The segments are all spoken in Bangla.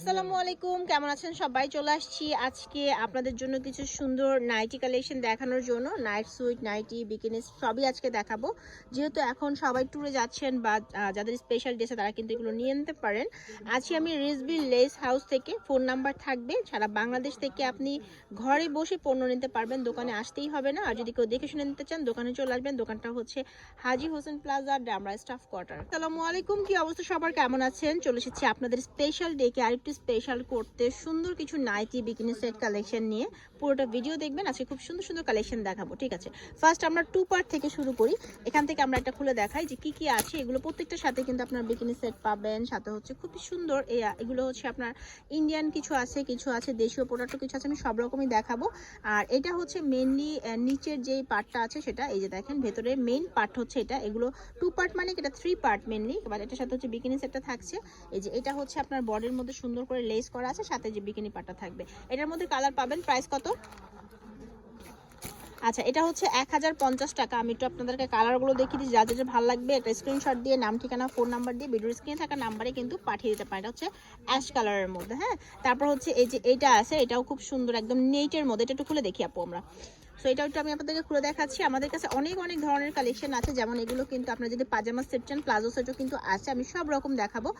আসসালামু আলাইকুম, কেমন আছেন সবাই? চলে আসছি আজকে আপনাদের জন্য কিছু সুন্দর নাইটি কালেকশন দেখানোর জন্য। নাইট সুইট নাইটি বিকিনিস সবই আজকে দেখাবো। যেহেতু এখন সবাই ট্যুরে যাচ্ছেন বা যাদের স্পেশাল ডেসে তারা কিন্তু এগুলো নিয়ে নিতে পারেন। আজকে আমি রিসবি লেস হাউস থেকে ফোন নাম্বার থাকবে। সারা বাংলাদেশ থেকে আপনি ঘরে বসে পণ্য নিতে পারবেন। দোকানে আসতেই হবে না। আর যদি কেউ দেখে শুনে নিতে চান, দোকানে চলে আসবেন। দোকানটা হচ্ছে Haji Hossain plaza Demra staff quarter আসসালামু আলাইকুম, কি অবস্থা সবার? কেমন আছেন? চলে এসেছি আপনাদের স্পেশাল ডেকে আরেকটু স্পেশাল করতে সুন্দর কিছু নাইটি বিকিনি সেট কালেকশন নিয়ে পুরোটা ভিডিও দেখবেন, আজকে খুব সুন্দর সুন্দর কালেকশন দেখাবো, ঠিক আছে? ফার্স্ট আমরা টু পার্ট থেকে শুরু করি। এখান থেকে আমরা একটা খুলে দেখাই যে কি কি আছে। এগুলো প্রত্যেকটার সাথে কিন্তু আপনার বিকিনি সেট পাবেন, সাথে হচ্ছে খুবই সুন্দর এগুলো হচ্ছে আপনার ইন্ডিয়ান কিছু আছে কিছু আছে, দেশীয় প্রোডাক্টও কিছু আছে, আমি সব রকমই দেখাবো। আর এটা হচ্ছে মেনলি নিচের যেই পার্টটা আছে সেটা, এই যে দেখেন, ভেতরে মেইন পার্ট হচ্ছে এটা। এগুলো টু পার্ট মানে এটা থ্রি পার্ট মেনলি এবার এটার সাথে হচ্ছে বিকিনি সেটটা থাকছে। এই যে এটা হচ্ছে আপনার বডির মধ্যে সুন্দর করে লেস করা আছে, সাথে যে বিকিনি পার্টটা থাকবে। এটার মধ্যে কালার পাবেন প্রাইস কত? Nope. আচ্ছা এটা হচ্ছে এক হাজার পঞ্চাশ টাকা। আমি একটু আপনাদেরকে কালারগুলো দেখিয়ে দিই যাদের ভালো লাগবে, একটা স্ক্রিনশট দিয়ে নাম, ঠিকানা ফোন নাম্বার দিয়ে ভিডিওর স্ক্রিনে থাকা নাম্বারে কিন্তু পাঠিয়ে দিতে পারেন। এটা হচ্ছে অ্যাশ কালারের মধ্যে হ্যাঁ? তারপর হচ্ছে এই যে এটা আছে, এটাও খুব সুন্দর, একদম নেটের মধ্যে। এটা একটু খুলে দেখি আপু আমরা। সো এটা একটু আমি আপনাদেরকে খুলে দেখাচ্ছি। আমাদের কাছে অনেক অনেক ধরনের কালেকশন আছে। যেমন এগুলো কিন্তু আপনারা যদি পাজামা সেট চান, প্লাজো সেটও কিন্তু আছে। আমি সব রকম দেখাবো।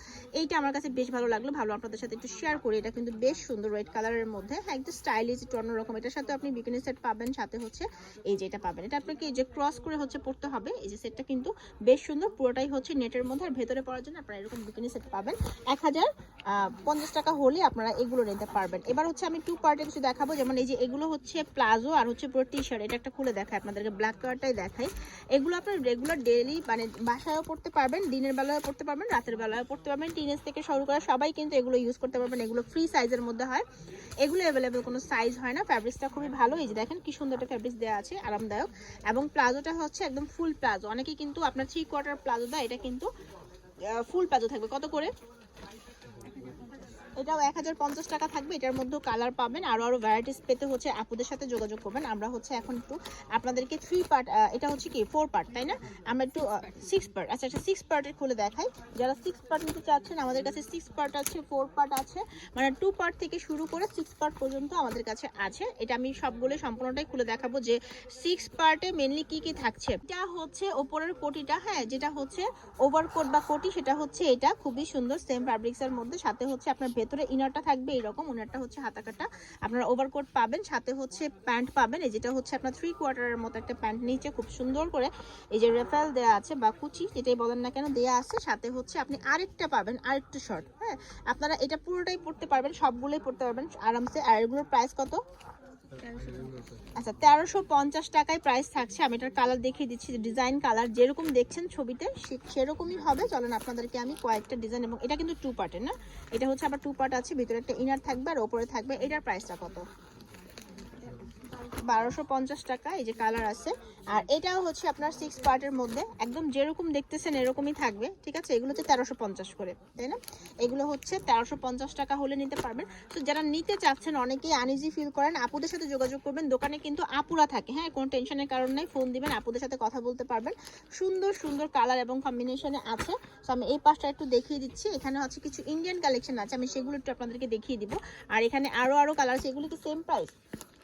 এইটা আমার কাছে বেশ ভালো লাগল। ভালো আপনাদের সাথে একটু শেয়ার করি। এটা কিন্তু বেশ সুন্দর রেড কালারের মধ্যে হ্যাঁ? একটু স্টাইলিশ একটু অন্যরকম। এটার সাথে আপনি বিকিনি সেট পাবেন। সাথে হচ্ছে এই যে এটা পাবেন। এটা আপনাকে এই যে ক্রস করে হচ্ছে পড়তে হবে। এই যে সেটটা কিন্তু বেশ সুন্দর, পুরোটাই হচ্ছে নেটের মধ্যে। আর ভেতরে পড়ার জন্য আপনারা এরকম বিকিনি সেট পাবেন। এক হাজার পঞ্চাশ টাকা হলে আপনারা এগুলো নিতে পারবেন। এবার হচ্ছে আমি টু পার্টে কিছু দেখাবো। যেমন এই যে এগুলো হচ্ছে প্লাজো আর হচ্ছে পুরো টি শার্ট এটা একটা খুলে দেখায় আপনাদেরকে ব্ল্যাক কালারটাই দেখাই। এগুলো আপনার রেগুলার ডেইলি মানে বাসায়ও পড়তে পারবেন, দিনের বেলায়ও পড়তে পারবেন, রাতের বেলায়ও পড়তে পারবেন। টিনেজ থেকে শুরু করে সবাই কিন্তু এগুলো ইউজ করতে পারবেন। এগুলো ফ্রি সাইজের মধ্যে হয়। এগুলো অ্যাভেলেবেল কোনো সাইজ হয় না। ফ্যাব্রিক্সটা খুবই ভালো। এই যে দেখেন কি সুন্দর একটা ফ্যাব্রিক্স দেওয়া আছে, আরামদায়ক। এবং প্লাজোটা হচ্ছে একদম ফুল প্লাজো। অনেকে কিন্তু আপনার থ্রি কোয়ার্টার প্লাজো দেয়, এটা কিন্তু ফুল প্লাজো থাকবে। কত করে? এটাও এক হাজার পঞ্চাশ টাকা থাকবে, এটার মধ্যেও কালার পাবেন। আরও আরও ভ্যারাইটিস পেতে হচ্ছে, আপুদের সাথে যোগাযোগ করবেন। আমরা হচ্ছে এখন একটু আপনাদেরকে থ্রি পার্ট এটা হচ্ছে কি ফোর পার্ট তাই না? আমরা একটু সিক্স পার্ট আচ্ছা আচ্ছা সিক্স পার্টের খুলে দেখাই। যারা সিক্স পার্ট নিতে চাচ্ছেন, আমাদের কাছে সিক্স পার্ট আছে ফোর পার্ট আছে। মানে টু পার্ট থেকে শুরু করে সিক্স পার্ট পর্যন্ত আমাদের কাছে আছে। এটা আমি সবগুলো সম্পূর্ণটাই খুলে দেখাবো যে সিক্স পার্টে মেনলি কি কি থাকছে। এটা হচ্ছে ওপরের কোটিটা হ্যাঁ যেটা হচ্ছে ওভার ওভারকোট বা কোটি, সেটা হচ্ছে এটা। খুবই সুন্দর সেম ফ্যাব্রিক্সের মধ্যে। সাথে হচ্ছে আপনার ভেতরে ইনারটা থাকবে এরকম ওনারটা হচ্ছে হাতা কাটা আপনার ওভারকোট পাবেন, সাথে হচ্ছে প্যান্ট পাবেন। এই যেটা হচ্ছে আপনার থ্রি কোয়ার্টারের মতো একটা প্যান্ট নিচে, খুব সুন্দর করে এই যে রেফেল দেওয়া আছে বা কুচি, যেটাই বলেন না কেন দেওয়া আছে। সাথে হচ্ছে আপনি আরেকটা পাবেন, আরেকটা শর্ট হ্যাঁ? আপনারা এটা পুরোটাই পড়তে পারবেন, সবগুলোই পড়তে পারবেন। আরামসে, আর এগুলোর প্রাইস কত? আচ্ছা তেরোশো পঞ্চাশ টাকায় প্রাইস থাকছে। আমি এটার কালার দেখিয়ে দিচ্ছি ডিজাইন কালার যেরকম দেখছেন ছবিতে সেরকমই হবে। চলেন আপনাদেরকে আমি কয়েকটা ডিজাইন এবং এটা কিন্তু টু পার্টের না? এটা হচ্ছে আবার টু পার্ট আছে, ভিতরে একটা ইনার থাকবে আর ওপরে থাকবে। এটার প্রাইসটা কত? বারোশো পঞ্চাশ টাকা, এই যে কালার আছে। আর এটাও হচ্ছে আপনার সিক্স পার্টের মধ্যে। একদম যেরকম দেখতেছেন এরকমই থাকবে, ঠিক আছে? এগুলো হচ্ছে তেরোশো পঞ্চাশ করে, তাই না? এগুলো হচ্ছে তেরোশো পঞ্চাশ টাকা হলে নিতে পারবেন। তো যারা নিতে চাচ্ছেন, অনেকেই আনইজি ফিল করেন, আপুদের সাথে যোগাযোগ করবেন। দোকানে কিন্তু আপুরা থাকে হ্যাঁ? কোনো টেনশনের কারণ নেই ফোন দিবেন, আপুদের সাথে কথা বলতে পারবেন। সুন্দর সুন্দর কালার এবং কম্বিনেশনে আছে। তো আমি এই পাশটা একটু দেখিয়ে দিচ্ছি। এখানে হচ্ছে কিছু ইন্ডিয়ান কালেকশন আছে, আমি সেগুলো একটু আপনাদেরকে দেখিয়ে দিব। আর এখানে আরও আরও কালার আছে, এগুলো কি সেম প্রাইস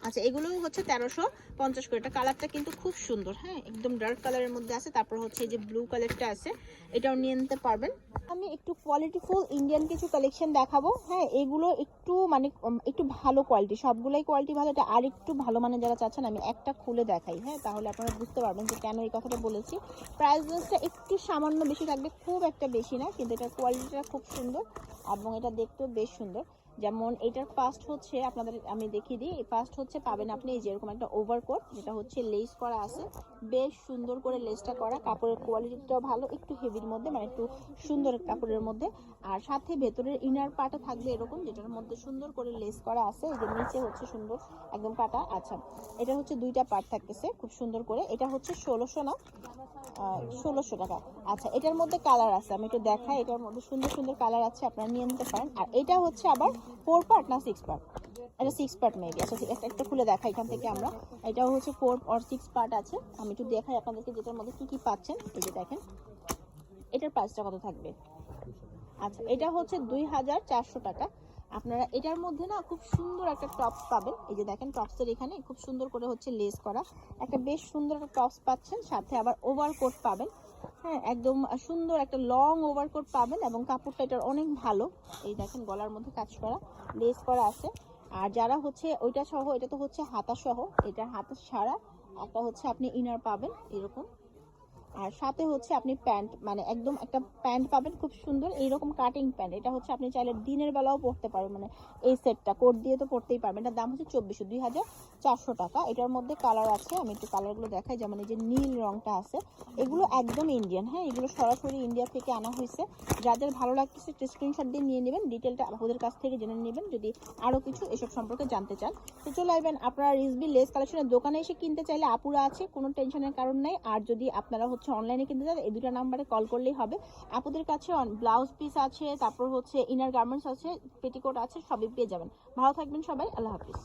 আচ্ছা এগুলো হচ্ছে তেরোশো পঞ্চাশ করে। এটা কালারটা কিন্তু খুব সুন্দর হ্যাঁ? একদম ডার্ক কালারের মধ্যে আছে। তারপর হচ্ছে এই যে ব্লু কালারটা আছে, এটাও নিয়ে নিতে পারবেন। আমি একটু কোয়ালিটিফুল ইন্ডিয়ান কিছু কালেকশন দেখাবো হ্যাঁ? এগুলো একটু মানে একটু ভালো কোয়ালিটি সবগুলোই কোয়ালিটি ভালো। এটা আর একটু ভালো মানে যারা চাচ্ছেন, আমি একটা খুলে দেখাই হ্যাঁ? তাহলে আপনারা বুঝতে পারবেন যে কেন এই কথাটা বলেছি। প্রাইস রেঞ্জটা একটু সামান্য বেশি থাকবে, খুব একটা বেশি না, কিন্তু এটার কোয়ালিটিটা খুব সুন্দর এবং এটা দেখতেও বেশ সুন্দর। যেমন এটার ফার্স্ট হচ্ছে আপনাদের আমি দেখিয়ে দিই ফার্স্ট হচ্ছে পাবেন আপনি এই যেরকম একটা ওভারকোট যেটা হচ্ছে লেস করা আছে। বেশ সুন্দর করে লেসটা করা, কাপড়ের কোয়ালিটিটাও ভালো, একটু হেভির মধ্যে মানে একটু সুন্দর কাপড়ের মধ্যে। আর সাথে ভেতরের ইনার পাটা থাকবে এরকম, যেটার মধ্যে সুন্দর করে লেস করা আছে, এই যে নিচে হচ্ছে সুন্দর একদম কাটা আচ্ছা এটা হচ্ছে দুইটা পার্ট থাকতেছে, খুব সুন্দর করে। এটা হচ্ছে ষোলোশো না? ষোলোশো টাকা। আচ্ছা এটার মধ্যে কালার আছে, আমি একটু দেখাই, এটার মধ্যে সুন্দর সুন্দর কালার আছে, আপনারা নিয়ে নিতে পারেন। আর এটা হচ্ছে আবার ফোর পার্ট না সিক্স পার্ট এটা সিক্স পার্ট মেবি আচ্ছা একটা খুলে দেখা এখান থেকে আমরা। এটাও হচ্ছে ফোর অর সিক্স পার্ট আছে। আমি একটু দেখাই আপনাদেরকে যেটার মধ্যে কি কি পাচ্ছেন। এই যে দেখেন, এটার প্রাইসটা কত থাকবে? আচ্ছা এটা হচ্ছে দুই হাজার চারশো টাকা। আপনারা এটার মধ্যে না খুব সুন্দর একটা টপস পাবেন। এই যে দেখেন টপসের এখানে খুব সুন্দর করে হচ্ছে লেস করা। একটা বেশ সুন্দর একটা টপস পাচ্ছেন। সাথে আবার ওভারকোট পাবেন। হ্যাঁ একদম সুন্দর একটা লং ওভারকোট পাবেন এবং কাপড়টা এটার অনেক ভালো। এই দেখেন, গলার মধ্যে কাজ করা লেস করা আছে। আর যারা হচ্ছে ওইটা সহ, এটা তো হচ্ছে হাতা সহ এটা হাতা ছাড়া একটা হচ্ছে আপনি ইনার পাবেন, এরকম। আর সাথে হচ্ছে আপনি প্যান্ট মানে একদম একটা প্যান্ট পাবেন, খুব সুন্দর। এইরকম কাটিং প্যান্ট এটা হচ্ছে আপনি চাইলে দিনের বেলাও পরতে পারবেন মানে এই সেটটা কোট দিয়ে তো পরতেই পারবেন। এটার দাম হচ্ছে চব্বিশশো, দুই হাজার চারশো টাকা। এটার মধ্যে কালার আছে, আমি একটু কালারগুলো দেখাই। যেমন এই যে নীল রংটা আছে, এগুলো একদম ইন্ডিয়ান হ্যাঁ এগুলো সরাসরি ইন্ডিয়া থেকে আনা হয়েছে। যাদের ভালো লাগতেছে স্ক্রিনশট দিয়ে নিয়ে নেবেন। ডিটেলটা আপনাদের কাছ থেকে জেনে নেবেন, যদি আরও কিছু এসব সম্পর্কে জানতে চান। তো চলে আসবেন আপনারা রিসবি লেস কালেকশনের দোকানে এসে কিনতে চাইলে আপুরা আছে, কোনো টেনশনের কারণ নাই। আর যদি আপনারা হচ্ছে অনলাইনে কিনতে চান, এই দুটো নাম্বারে কল করলেই হবে। আপুদের কাছে ব্লাউজ পিস আছে, তারপর হচ্ছে ইনার গার্মেন্টস আছে পেটিকোট আছে, সবই পেয়ে যাবেন। ভালো থাকবেন সবাই, আল্লাহ হাফিজ।